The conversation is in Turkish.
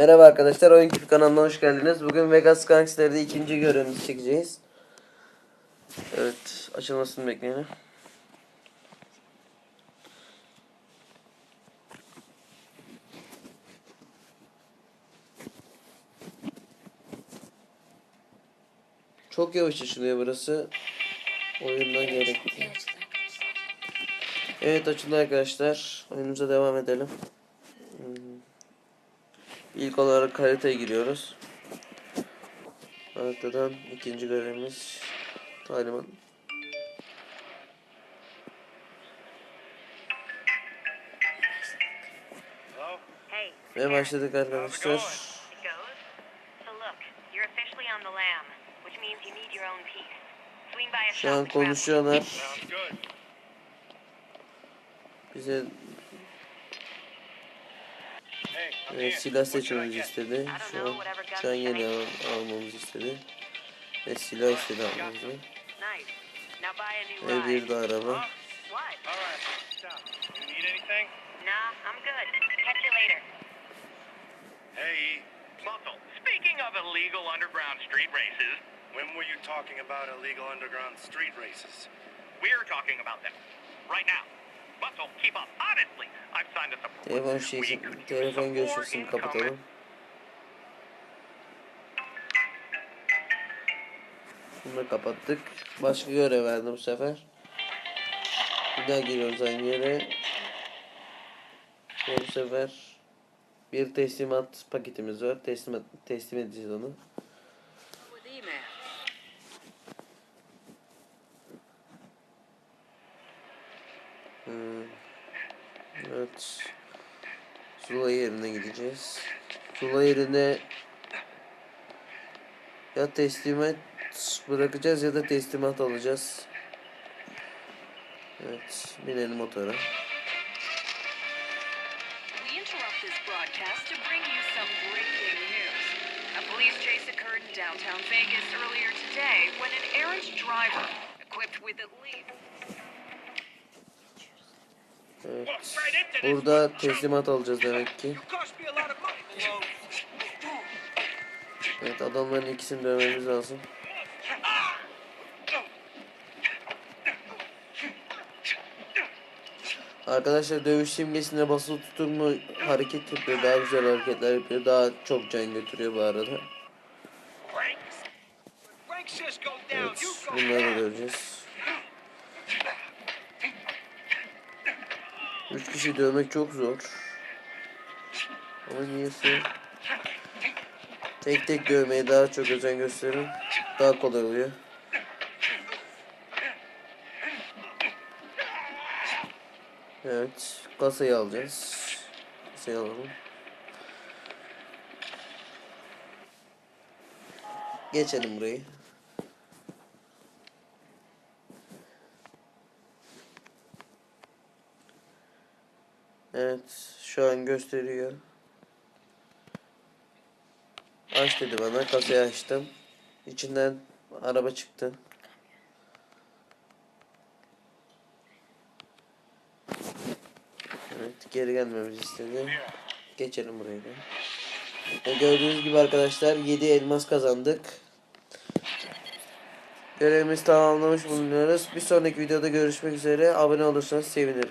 Merhaba arkadaşlar, Oyun Küpü kanalına hoş geldiniz. Bugün Vegas Gangster'de ikinci görevimizi çekeceğiz. Evet, açılmasını bekleyelim. Çok yavaş açılıyor burası. Oyundan gerekli. Evet açıldı arkadaşlar. Oyunumuza devam edelim. Hmm. İlk olarak haritaya giriyoruz. Haritadan ikinci görevimiz talimat. Ve başladık arkadaşlar. Şu an konuşuyorlar. Bize Hey, I'm e, in. silah What should I seçmemizi get? istedi. Şu an, şu an yeni al, almamızı istedi. Ve silah istedi almamızı. Nice. Now buy a new Ve bir ride. de araba. What? All right, stop. You need anything? Nah, I'm good. Catch you later. Hey, Muscle, speaking of illegal underground street races, when were you talking about illegal underground street races? we're talking about them. Right now. Telefon use telefon görüşmesini kapatalım. Bunu kapattık. Başka görev verdi bu sefer. Bir daha giriyoruz aynı yere. Ve bu sefer bir teslimat paketimiz var. Teslim, teslim edeceğiz onu. Hmm. Evet. Sula yerine gideceğiz. Sula yerine ya teslimat bırakacağız ya da teslimat alacağız. Evet, binelim motora. Downtown Vegas earlier today when an errant driver, equipped with at least Evet. Burada teslimat alacağız demek ki. Evet, adamların ikisini dövmemiz lazım. Arkadaşlar dövüş simgesine basılı tutun mu hareket yapıyor. Daha güzel hareketler yapıyor. Daha çok can götürüyor bu arada. Evet, bunları da Üç kişi dövmek çok zor. Ama niyeyse tek tek dövmeye daha çok özen gösterin. Daha kolay oluyor. Evet, kasayı alacağız. Kasayı alalım. Geçelim burayı. Evet, şu an gösteriyor. Aç dedi bana, kasayı açtım. İçinden araba çıktı. Evet, geri gelmemizi istedi. Geçelim buraya. E, gördüğünüz gibi arkadaşlar 7 elmas kazandık. Görevimizi tamamlamış bulunuyoruz. Bir sonraki videoda görüşmek üzere. Abone olursanız sevinirim.